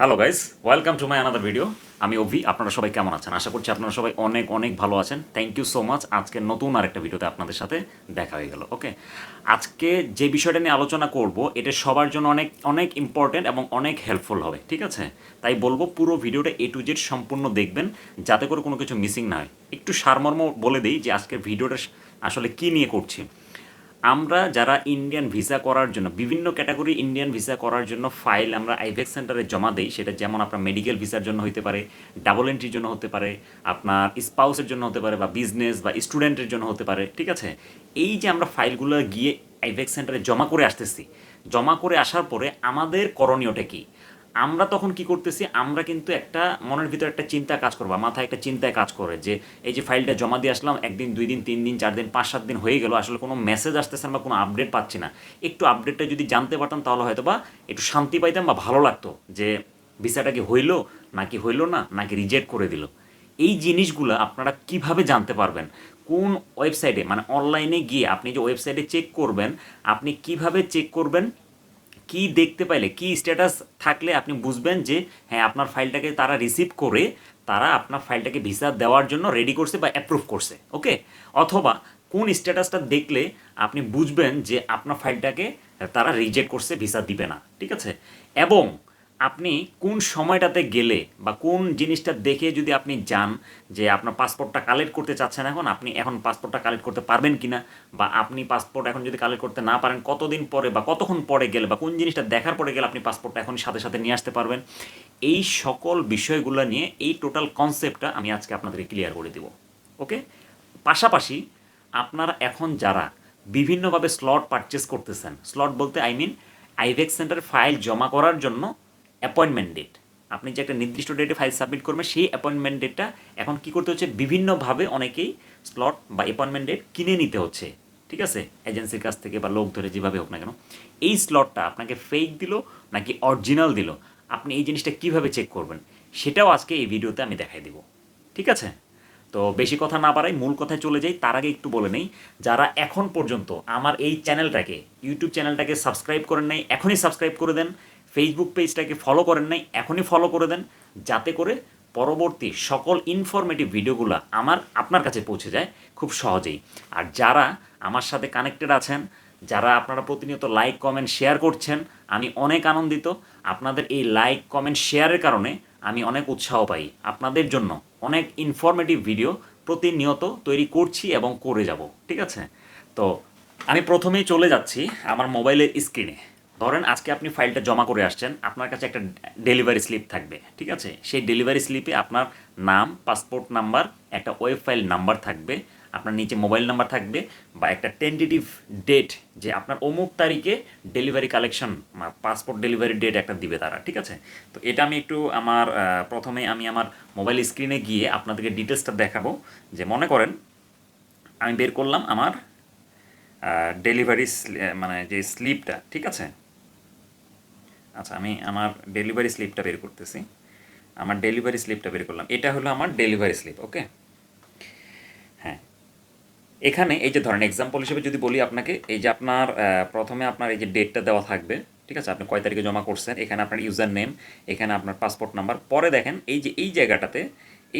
Hello guys welcome to my another video আমি অভি, আপনারা সবাই কেমন আছেন? আশা করছি আপনারা সবাই অনেক অনেক ভালো আছেন। থ্যাংক ইউ সো মাচ আজকে নতুন আরেকটা ভিডিওতে আপনাদের সাথে দেখা হয়ে গেল ওকে আজকে যে বিষয়টা নিয়ে আলোচনা করব, এটা সবার জন্য অনেক অনেক ইম্পর্টেন্ট এবং অনেক হেল্পফুল হবে, ঠিক আছে? তাই বলব, পুরো ভিডিওটা এ টু জেড সম্পূর্ণ দেখবেন, যাতে করে কোনো কিছু মিসিং না হয়। একটু সারমর্ম বলে দিই যে আজকের ভিডিওটা আসলে কী নিয়ে করছি। আমরা যারা ইন্ডিয়ান ভিসা করার জন্য, বিভিন্ন ক্যাটাগরি ইন্ডিয়ান ভিসা করার জন্য ফাইল আমরা আইভেক্স সেন্টারে জমা দিই, সেটা যেমন আপনার মেডিকেল ভিসার জন্য হতে পারে ডাবল এন্ট্রির জন্য হতে পারে, আপনার স্পাউসের জন্য হতে পারে বা বিজনেস বা স্টুডেন্টের জন্য হতে পারে, ঠিক আছে? এই যে আমরা ফাইলগুলো গিয়ে আইভেক্স সেন্টারে জমা করে আসতেছি, জমা করে আসার পরে আমাদের করণীয়টা কী? আমরা তখন কি করতেছি, আমরা কিন্তু একটা মনের ভিতরে একটা চিন্তা কাজ করব মাথায় একটা চিন্তায় কাজ করে যে এই যে ফাইলটা জমা দিয়ে আসলাম, একদিন, দুই দিন, তিন দিন, চার দিন, পাঁচ, সাত দিন হয়ে গেল, আসলে কোনো মেসেজ আসতেছে না বা কোনো আপডেট পাচ্ছি না। একটু আপডেটটা যদি জানতে পারতাম তাহলে হয়তো বা একটু শান্তি পাইতাম বা ভালো লাগতো যে ভিসাটা কি হইল, নাকি হইল না, নাকি রিজেক্ট করে দিল। এই জিনিসগুলো আপনারা কীভাবে জানতে পারবেন? কোন ওয়েবসাইটে মানে অনলাইনে গিয়ে আপনি যে ওয়েবসাইটে চেক করবেন, আপনি কীভাবে চেক করবেন? কি দেখতে পাইলে, কি স্ট্যাটাস থাকলে আপনি বুঝবেন যে হ্যাঁ আপনার ফাইলটাকে তারা রিসিভ করে, তারা আপনার ফাইলটাকে ভিসা দেওয়ার জন্য রেডি করছে বা অ্যাপ্রুভ করছে ওকে অথবা কোন স্ট্যাটাসটা দেখলে আপনি বুঝবেন যে, আপনার ফাইলটাকে তারা রিজেক্ট করছে ভিসা দিবে না, ঠিক আছে? এবং আপনি কোন সময়টাতে গেলে বা কোন জিনিসটা দেখে যদি আপনি যান যে আপনার পাসপোর্টটা কালেক্ট করতে চাচ্ছেন এখন, আপনি এখন পাসপোর্টটা কালেক্ট করতে পারবেন কিনা? বা আপনি পাসপোর্ট এখন যদি কালেক্ট করতে না পারেন, কতদিন পরে বা কতক্ষণ পরে গেলে বা কোন জিনিসটা দেখার পরে গেলে আপনি পাসপোর্টটা এখন সাথে সাথে নিয়ে আসতে পারবেন? এই সকল বিষয়গুলো নিয়ে এই টোটাল কনসেপ্টটা আমি আজকে আপনাদেরকে ক্লিয়ার করে দিব। ওকে? পাশাপাশি আপনারা এখন যারা বিভিন্নভাবে স্লট পারচেস করতেছেন, স্লট বলতে I mean IVAC centre file জমা করার জন্য অ্যাপয়েন্টমেন্ট ডেট আপনি যে একটা নির্দিষ্ট ডেটে ফাইল সাবমিট করবেন, সেই অ্যাপয়েন্টমেন্ট ডেটটা এখন কি করতে হচ্ছে? বিভিন্নভাবে অনেকেই স্লট বা অ্যাপয়েন্টমেন্ট ডেট কিনে নিতে হচ্ছে। ঠিক আছে? এজেন্সির কাছ থেকে বা লোক ধরে যেভাবে হোক না কেন। এই স্লটটা আপনাকে ফেক দিল নাকি অরিজিনাল দিল? আপনি এই জিনিসটা কীভাবে চেক করবেন? সেটাও আজকে এই ভিডিওতে আমি দেখাই দিব। ঠিক আছে? তো বেশি কথা না বাড়াই, মূল কথায় চলে যাই, তার আগে একটু বলে নেই, যারা এখন পর্যন্ত আমার এই চ্যানেলটাকে ইউটিউব চ্যানেলটাকে সাবস্ক্রাইব করেন নাই, এখনই সাবস্ক্রাইব করে দেন। ফেসবুক পেজটাকে ফলো করেন নাই, এখনই ফলো করে দেন, যাতে করে পরবর্তী সকল ইনফরমেটিভ ভিডিওগুলো আমার, আপনার কাছে পৌঁছে যায় খুব সহজেই। আর যারা আমার সাথে কানেক্টেড আছেন, যারা আপনারা প্রতিনিয়ত লাইক কমেন্ট শেয়ার করছেন, আমি অনেক আনন্দিত। আপনাদের এই লাইক কমেন্ট শেয়ারের কারণে আমি অনেক উৎসাহ পাই। আপনাদের জন্য অনেক ইনফরমেটিভ ভিডিও প্রতিনিয়ত তৈরি করছি এবং করে যাব, ঠিক আছে? তো আমি প্রথমেই চলে যাচ্ছি আমার মোবাইলের স্ক্রিনে ধরেন আজকে আপনি ফাইলটা জমা করে আসছেন, আপনার কাছে একটা ডেলিভারি স্লিপ থাকবে, ঠিক আছে? সেই ডেলিভারি স্লিপে আপনার নাম, পাসপোর্ট নাম্বার, একটা ওয়েব ফাইল নাম্বার থাকবে, আপনার নিচে মোবাইল নাম্বার থাকবে বা একটা টেন্টেটিভ ডেট যে আপনার অমুক তারিখে delivery collection passport delivery date একটা দিবে তারা, ঠিক আছে? তো এটা আমি একটু আমার প্রথমে আমি আমার মোবাইল স্ক্রিনে গিয়ে আপনাদেরকে ডিটেলসটা দেখাবো, যে মনে করেন আমি বের করলাম আমার ডেলিভারি মানে যে স্লিপটা, ঠিক আছে? আচ্ছা আমি আমার ডেলিভারি স্লিপটা বের করতেছি। আমার ডেলিভারি স্লিপটা বের করলাম। এটা হলো আমার ডেলিভারি স্লিপ ওকে হ্যাঁ। এখানে এই যে ধরেন এক্সাম্পল হিসেবে যদি বলি আপনাকে, এই যে আপনার প্রথমে আপনার এই যে ডেটটা দেওয়া থাকবে, ঠিক আছে? আপনি কয় তারিখে জমা করছেন, এখানে আপনার ইউজার নেম এখানে আপনার পাসপোর্ট নাম্বার পরে দেখেন এই যে, এই জায়গাটাতে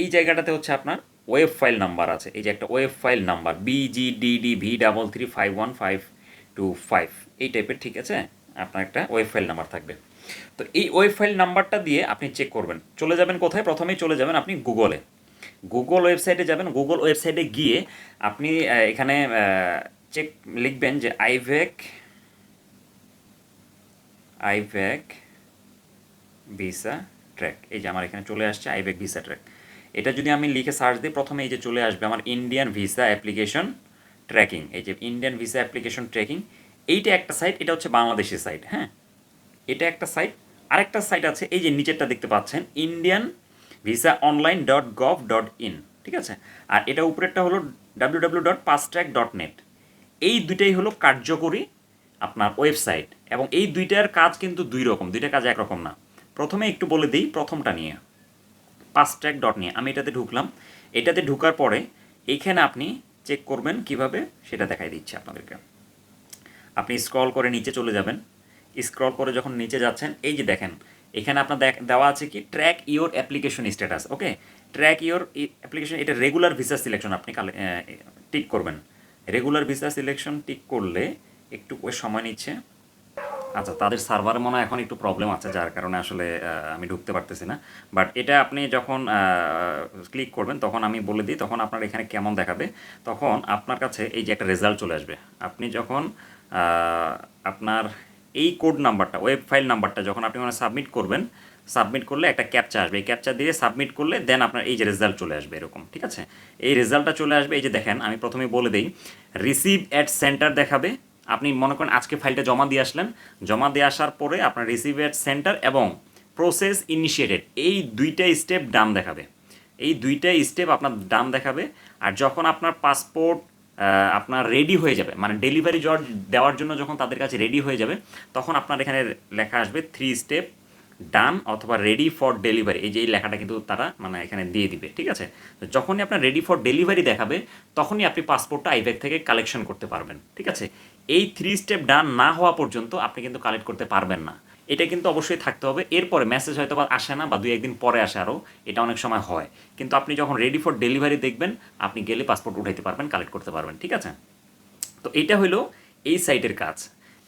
এই জায়গাটাতে হচ্ছে আপনার ওয়েব ফাইল নাম্বার আছে। এই যে একটা web file number BGDD V double three five one five two five এই টাইপের ঠিক আছে? আপনার একটা ওয়েব ফাইল নাম্বার থাকবে। তো এই ওয়েব ফাইল নাম্বারটা দিয়ে আপনি চেক করবেন। চলে যাবেন কোথায়? প্রথমেই চলে যাবেন আপনি গুগলে গুগল ওয়েবসাইটে যাবেন। গুগল ওয়েবসাইটে গিয়ে আপনি এখানে চেক লিখবেন যে আইভেক আইভেক ভিসা ট্র্যাক এই যে আমার এখানে চলে আসছে আইভেক ভিসা ট্র্যাক এটা যদি আমি লিখে সার্চ দিই, প্রথমে এই যে চলে আসবে আমার ইন্ডিয়ান ভিসা অ্যাপ্লিকেশন ট্র্যাকিং এই যে ইন্ডিয়ান ভিসা অ্যাপ্লিকেশন ট্র্যাকিং এইটা একটা সাইট এটা হচ্ছে বাংলাদেশের সাইট হ্যাঁ? এটা একটা সাইট আরেকটা সাইট আছে, এই যে নিচেরটা দেখতে পাচ্ছেন Indian visa online dot gov dot in ঠিক আছে? আর এটা উপরেরটা হলো W W dot passtrack dot net এই দুইটাই হলো কার্যকরী আপনার ওয়েবসাইট এবং এই দুইটার কাজ কিন্তু দুই রকম, দুইটা কাজ একরকম না। প্রথমে একটু বলে দিই প্রথমটা নিয়ে পাসট্র্যাক ডট নিয়ে আমি এটাতে ঢুকলাম, এটাতে ঢুকার পরে এইখানে আপনি চেক করবেন কীভাবে, সেটা দেখাই দিচ্ছি আপনাদেরকে। আপনি স্ক্রল করে নিচে চলে যাবেন। স্ক্রল করে যখন নিচে যাচ্ছেন, এই যে দেখেন, এখানে আপনার দেওয়া আছে কি? Track your application status okay track your application এটা রেগুলার ভিসা সিলেকশন আপনি টিক করবেন। রেগুলার ভিসা সিলেকশন টিক করলে একটু সময় নিচ্ছে। আচ্ছা তাদের সার্ভারে মনে হয় এখন একটু প্রবলেম আছে, যার কারণে আসলে আমি ঢুকতে পারতেছি না। বাট এটা আপনি যখন ক্লিক করবেন, তখন আমি বলে দিই, তখন আপনার এখানে কেমন দেখাবে? তখন আপনার কাছে এই যে একটা রেজাল্ট চলে আসবে। আপনি যখন আপনার এই কোড নাম্বারটা ওয়েব ফাইল নাম্বারটা যখন আপনি মানে সাবমিট করবেন সাবমিট করলে একটা ক্যাপচা আসবে। এই ক্যাপচা দিয়ে সাবমিট করলে দেন আপনার এই যে রেজাল্ট চলে আসবে এরকম, ঠিক আছে? এই রেজাল্টটা চলে আসবে, এই যে দেখেন, আমি প্রথমে বলে দিই রিসিভ অ্যাট সেন্টার দেখাবে। আপনি মনে করেন আজকে ফাইলটা জমা দিয়ে আসলেন, জমা দিয়ে আসার পরে আপনার রিসিভ অ্যাট সেন্টার এবং প্রসেস ইনিশিয়েটেড এই দুইটা স্টেপ ডাম দেখাবে। এই দুইটা স্টেপ আপনার ডাম দেখাবে। আর যখন আপনার পাসপোর্ট আপনার রেডি হয়ে যাবে। মানে ডেলিভারি জট দেওয়ার জন্য যখন তাদের কাছে রেডি হয়ে যাবে, তখন আপনার এখানে লেখা আসবে থ্রি স্টেপ ডান অথবা রেডি ফর ডেলিভারি এই যে এই লেখাটা কিন্তু তারা মানে এখানে দিয়ে দিবে, ঠিক আছে? তো যখনই আপনার রেডি ফর ডেলিভারি দেখাবে, তখনই আপনি পাসপোর্টটা আইব্যাগ থেকে কালেকশন করতে পারবেন, ঠিক আছে? এই থ্রি স্টেপ ডান না হওয়া পর্যন্ত আপনি কিন্তু কালেক্ট করতে পারবেন না। এটা কিন্তু অবশ্যই থাকতে হবে। এরপরে মেসেজ হয়তো বা আসে না বা দুই একদিন পরে আসে আরও এটা অনেক সময় হয়। কিন্তু আপনি যখন রেডি ফর ডেলিভারি দেখবেন, আপনি গেলে পাসপোর্ট উঠাইতে পারবেন কালেক্ট করতে পারবেন, ঠিক আছে? তো এটা হলো এই সাইটের কাজ।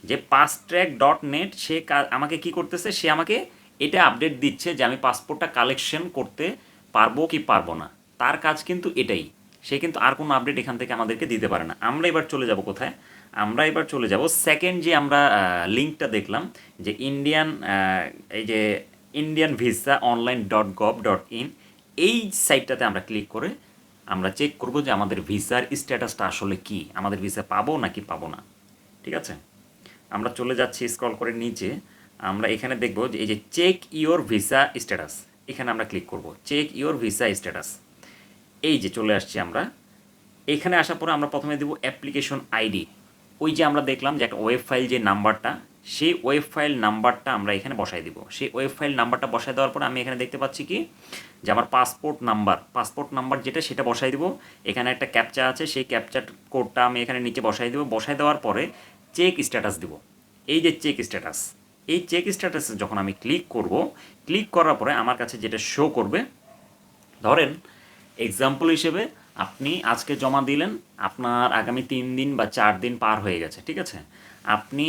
যে পাস ট্র্যাক ডট নেট সে আমাকে কি করতেছে? সে আমাকে এটা আপডেট দিচ্ছে যে আমি পাসপোর্টটা কালেকশন করতে পারব কি পারব না। তার কাজ কিন্তু এটাই। সে কিন্তু আর কোনো আপডেট এখান থেকে আমাদেরকে দিতে পারে না। আমরা এবার চলে যাব কোথায়? আমরা এবার চলে যাব। সেকেন্ড যে আমরা লিঙ্কটা দেখলাম, যে ইন্ডিয়ান এই যে Indian visa online dot gov dot in এই সাইটটাতে আমরা ক্লিক করে আমরা চেক করব যে আমাদের ভিসার স্ট্যাটাসটা আসলে কি? আমাদের ভিসা পাবো নাকি পাবো না? ঠিক আছে? আমরা চলে যাচ্ছি স্ক্রল করে নিচে, আমরা এখানে দেখব যে এই যে চেক ইওর ভিসা স্ট্যাটাস এখানে আমরা ক্লিক করব চেক ইওর ভিসা স্ট্যাটাস এই যে চলে আসছি আমরা। এখানে আসার পরে আমরা প্রথমে দেব অ্যাপ্লিকেশন আইডি ওই যে আমরা দেখলাম যে একটা ওয়েব ফাইল যে নাম্বারটা সেই ওয়েব ফাইল নাম্বারটা আমরা এখানে বসাই দিব। সেই ওয়েব ফাইল নাম্বারটা বসাই দেওয়ার পরে আমি এখানে দেখতে পাচ্ছি কি? যে আমার পাসপোর্ট নাম্বার পাসপোর্ট নাম্বার যেটা সেটা বসাই দিব। এখানে একটা ক্যাপচা আছে, সেই ক্যাপচার কোডটা আমি এখানে নিচে বসাই দেবো। বসাই দেওয়ার পরে চেক স্ট্যাটাস দিব। এই যে চেক স্ট্যাটাস এই চেক স্ট্যাটাসে যখন আমি ক্লিক করব ক্লিক করার পরে আমার কাছে যেটা শো করবে, ধরেন এক্সাম্পল হিসেবে আপনি আজকে জমা দিলেন, আপনার আগামী তিন দিন বা চার দিন পার হয়ে গেছে, ঠিক আছে? আপনি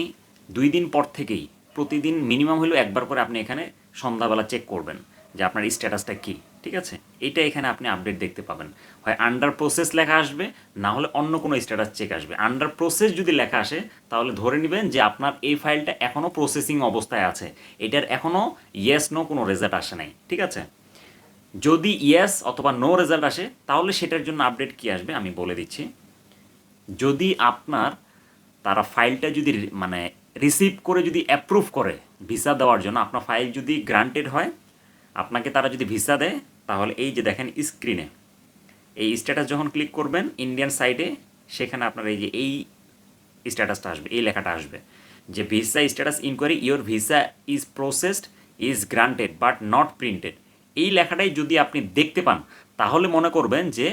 দুই দিন পর থেকেই, প্রতিদিন মিনিমাম হলেও একবার করে আপনি এখানে সন্ধ্যাবেলা চেক করবেন যে আপনার স্ট্যাটাসটা কী, ঠিক আছে? এটা এখানে আপনি আপডেট দেখতে পাবেন। হয় আন্ডার প্রসেস লেখা আসবে, না হলে অন্য কোনো স্ট্যাটাস চেক আসবে। আন্ডার প্রসেস যদি লেখা আসে, তাহলে ধরে নেবেন যে আপনার এই ফাইলটা এখনও প্রসেসিং অবস্থায় আছে। এটার এখনও ইয়েস নো কোনো রেজাল্ট আসে নাই, ঠিক আছে? যদি ইয়েস অথবা নো রেজাল্ট আসে, তাহলে সেটার জন্য আপডেট কি আসবে আমি বলে দিচ্ছি। যদি আপনার তারা ফাইলটা যদি মানে রিসিভ করে যদি অ্যাপ্রুভ করে ভিসা দেওয়ার জন্য, আপনার ফাইল যদি গ্রান্টেড হয়, আপনাকে তারা যদি ভিসা দেয়, তাহলে এই যে দেখেন স্ক্রিনে এই স্ট্যাটাস যখন ক্লিক করবেন ইন্ডিয়ান সাইটে সেখানে আপনার এই যে এই স্ট্যাটাসটা আসবে, এই লেখাটা আসবে যে visa status enquiry your visa is processed is granted but not printed এই লেখাটাই যদি আপনি দেখতে পান, তাহলে মনে করবেন যে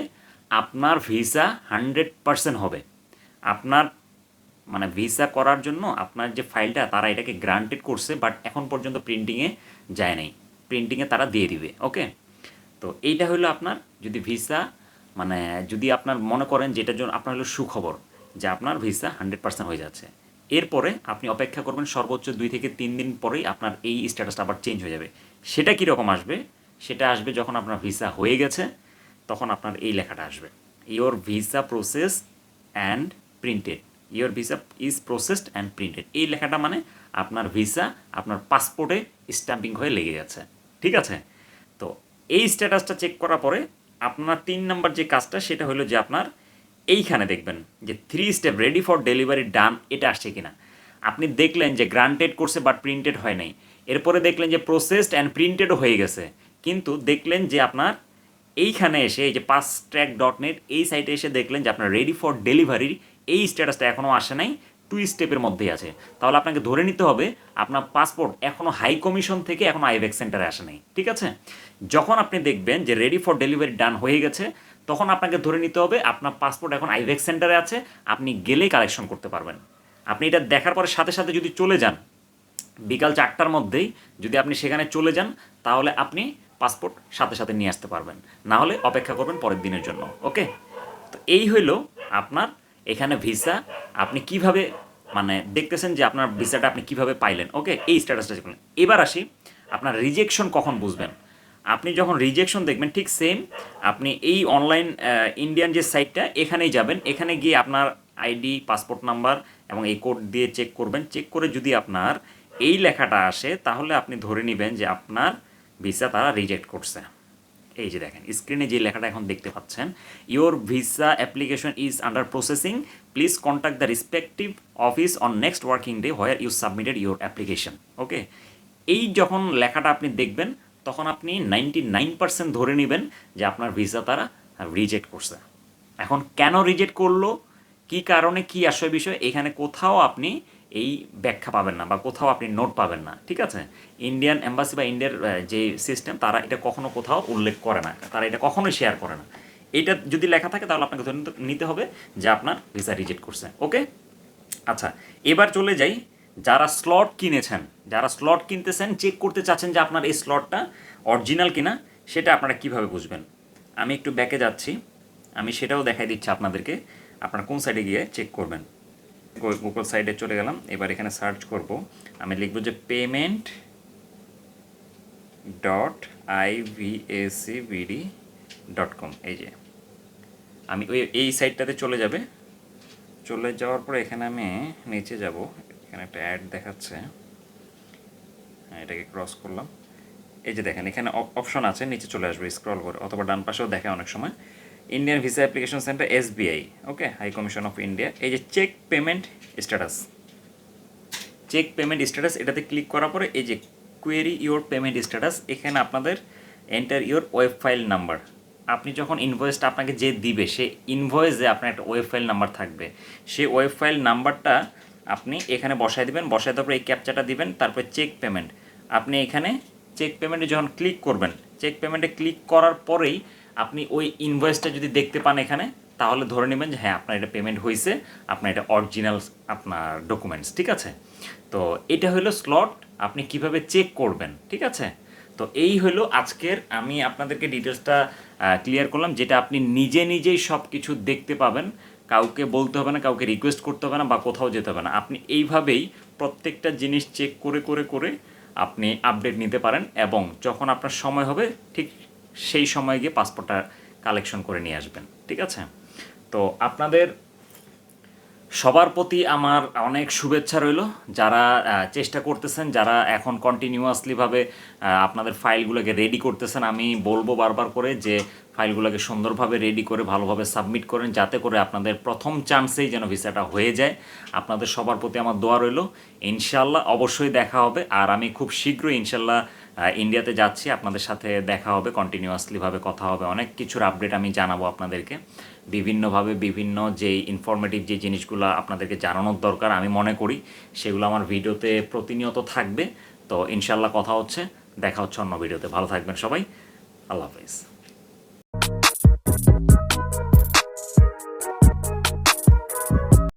আপনার ভিসা হান্ড্রেড পারসেন্ট হবে। আপনার মানে ভিসা করার জন্য আপনার যে ফাইলটা, তারা এটাকে গ্রান্টেড করছে, বাট এখন পর্যন্ত প্রিন্টিংয়ে যায় নাই। প্রিন্টিংয়ে তারা দিয়ে দিবে, ওকে? তো এইটা হলো আপনার যদি ভিসা মানে যদি আপনার মনে করেন যেটার জন্য আপনার হলো সুখবর যে আপনার ভিসা হান্ড্রেড পার্সেন্ট হয়ে যাচ্ছে। এরপরে আপনি অপেক্ষা করবেন সর্বোচ্চ দুই থেকে তিন দিন পরেই আপনার এই স্ট্যাটাসটা আবার চেঞ্জ হয়ে যাবে। সেটা কীরকম আসবে? সেটা আসবে যখন আপনার ভিসা হয়ে গেছে, তখন আপনার এই লেখাটা আসবে। Your visa process and printed your visa is processed and printed এই লেখাটা মানে আপনার ভিসা আপনার পাসপোর্টে স্ট্যাম্পিং হয়ে লেগে গেছে। ঠিক আছে? তো এই স্ট্যাটাসটা চেক করার পরে আপনার তিন নাম্বার যে কাজটা, সেটা হলো যে আপনার এইখানে দেখবেন যে three step ready for delivery done এটা আসছে কিনা। আপনি দেখলেন যে গ্রান্টেড করছে বাট প্রিন্টেড হয় নাই। এরপরে দেখলেন যে প্রসেসড অ্যান্ড প্রিন্টেডও হয়ে গেছে। কিন্তু দেখলেন যে আপনার এইখানে এসে এই যে পাস ট্র্যাক ডট নেট এই সাইটে এসে দেখলেন যে আপনার রেডি ফর ডেলিভারির এই স্ট্যাটাসটা এখনও আসে নাই টু স্টেপের মধ্যেই আছে। তাহলে আপনাকে ধরে নিতে হবে, আপনার পাসপোর্ট এখনও হাই কমিশন থেকে এখনও আইভেক সেন্টারে আসে নাই, ঠিক আছে? যখন আপনি দেখবেন যে রেডি ফর ডেলিভারি ডান হয়ে গেছে, তখন আপনাকে ধরে নিতে হবে আপনার পাসপোর্ট এখন আইভেক সেন্টারে আছে, আপনি গেলেই কালেকশন করতে পারবেন। আপনি এটা দেখার পরে সাথে সাথে যদি চলে যান, বিকাল চারটার মধ্যেই যদি আপনি সেখানে চলে যান, তাহলে আপনি পাসপোর্ট সাথে সাথে নিয়ে আসতে পারবেন। না হলে অপেক্ষা করবেন পরের দিনের জন্য, ওকে? তো এই হইল আপনার এখানে ভিসা। আপনি কীভাবে মানে দেখতেছেন যে আপনার ভিসাটা আপনি কীভাবে পাইলেন, ওকে? এই স্ট্যাটাসটা দেখলেন এবার আসি, আপনার রিজেকশন কখন বুঝবেন? আপনি যখন রিজেকশন দেখবেন, ঠিক সেম আপনি এই অনলাইন ইন্ডিয়ান যে সাইটটা এখানেই যাবেন। এখানে গিয়ে আপনার আইডি পাসপোর্ট নাম্বার এবং এই কোড দিয়ে চেক করবেন। চেক করে যদি আপনার এই লেখাটা আসে, তাহলে আপনি ধরে নেবেন যে আপনার ভিসা তারা রিজেক্ট করছে। এই যে দেখেন স্ক্রিনে যে লেখাটা এখন দেখতে পাচ্ছেন your visa application is under processing please contact the respective office on next working day where you submitted your application okay এই যখন লেখাটা আপনি দেখবেন, তখন আপনি নাইনটি নাইন পার্সেন্ট ধরে নেবেন যে আপনার ভিসা তারা রিজেক্ট করছে। এখন কেন রিজেক্ট করল? কি কারণে? কি আসয় বিষয়? এখানে কোথাও আপনি এই ব্যাখ্যা পাবেন না বা কোথাও আপনি নোট পাবেন না, ঠিক আছে? ইন্ডিয়ান এম্বাসি বা ইন্ডিয়ার যে সিস্টেম তারা এটা কখনো কোথাও উল্লেখ করে না, তারা এটা কখনোই শেয়ার করে না। এটা যদি লেখা থাকে, তাহলে আপনাকে নিতে হবে যে আপনার ভিসা রিজেক্ট করছে ওকে আচ্ছা এবার চলে যাই। যারা স্লট কিনেছেন, যারা স্লট কিনতেছেন চেক করতে চাচ্ছেন যে আপনার এই স্লটটা অরিজিনাল কিনা, সেটা আপনারা কীভাবে বুঝবেন? আমি একটু ব্যাকে যাচ্ছি, আমি সেটাও দেখাই দিচ্ছি আপনাদেরকে, আপনারা কোন সাইডে গিয়ে চেক করবেন। গুগল সাইডে চলে গেলাম। এবার এখানে সার্চ করব। আমি লিখব যে payment dot I VAC BD dot com এই যে, আমি ওই, এই সাইটটাতে চলে যাবে। চলে যাওয়ার পরে এখানে আমি নিচে যাব। এখানে একটা অ্যাড দেখাচ্ছে। হ্যাঁ এটাকে ক্রস করলাম। এই যে দেখেন, এখানে অপশন আছে, নিচে চলে আসবে স্ক্রল করে। অথবা ডান পাশেও দেখে অনেক সময়। Indian visa application centre SBI okay high commission of India এই যে check payment status check payment status এটাতে ক্লিক করার পরে এই যে কোয়েরি ইওর পেমেন্ট স্ট্যাটাস এখানে আপনাদের enter your web file number আপনি যখন ইনভয়েসটা আপনাকে যে দিবে সে ইনভয়েসে আপনার একটা ওয়েব ফাইল নাম্বার থাকবে। সেই ওয়েব ফাইল নাম্বারটা আপনি এখানে বসায় দিবেন, বসায় দেওয়ার পরে এই ক্যাপচাটা দিবেন, তারপরে চেক পেমেন্ট আপনি এখানে চেক পেমেন্টে যখন ক্লিক করবেন চেক পেমেন্টে ক্লিক করার পরেই আপনি ওই ইনভয়েসটা যদি দেখতে পান এখানে, তাহলে ধরে নেবেন যে হ্যাঁ আপনার এটা পেমেন্ট হয়েছে, আপনার এটা অরিজিনাল আপনার ডকুমেন্টস ঠিক আছে? তো এটা হলো স্লট আপনি কীভাবে চেক করবেন, ঠিক আছে? তো এই হলো আজকের, আমি আপনাদেরকে ডিটেলসটা ক্লিয়ার করলাম, যেটা আপনি নিজে নিজেই সব কিছু দেখতে পাবেন। কাউকে বলতে হবে না, কাউকে রিকোয়েস্ট করতে হবে না বা কোথাও যেতে হবে না। আপনি এইভাবেই প্রত্যেকটা জিনিস চেক করে করে করে আপনি আপডেট নিতে পারেন এবং যখন আপনার সময় হবে, ঠিক সেই সময় গিয়ে পাসপোর্টটা কালেকশন করে নিয়ে আসবেন, ঠিক আছে? তো আপনাদের সবার প্রতি আমার অনেক শুভেচ্ছা রইল। যারা চেষ্টা করতেছেন, যারা এখন কন্টিনিউয়াসলিভাবে আপনাদের ফাইলগুলোকে রেডি করতেছেন, আমি বলব বারবার করে যে ফাইলগুলোকে সুন্দরভাবে রেডি করে, ভালোভাবে সাবমিট করেন, যাতে করে আপনাদের প্রথম চান্সেই যেন ভিসাটা হয়ে যায়। আপনাদের সবার প্রতি আমার দোয়া রইল। ইনশাল্লাহ অবশ্যই দেখা হবে। আর আমি খুব শীঘ্রই ইনশাল্লাহ ইন্ডিয়াতে যাচ্ছি, আপনাদের সাথে দেখা হবে কন্টিনিউয়াসলিভাবে কথা হবে, অনেক কিছুর আপডেট আমি জানাব আপনাদেরকে। বিভিন্নভাবে বিভিন্ন যে ইনফরমেটিভ যে জিনিসগুলো আপনাদেরকে জানানোর দরকার আমি মনে করি, সেগুলো আমার ভিডিওতে প্রতিনিয়ত থাকবে। তো ইনশাল্লাহ কথা হচ্ছে, দেখা হচ্ছে অন্য ভিডিওতে। ভালো থাকবেন সবাই, আল্লাহ হাফিজ।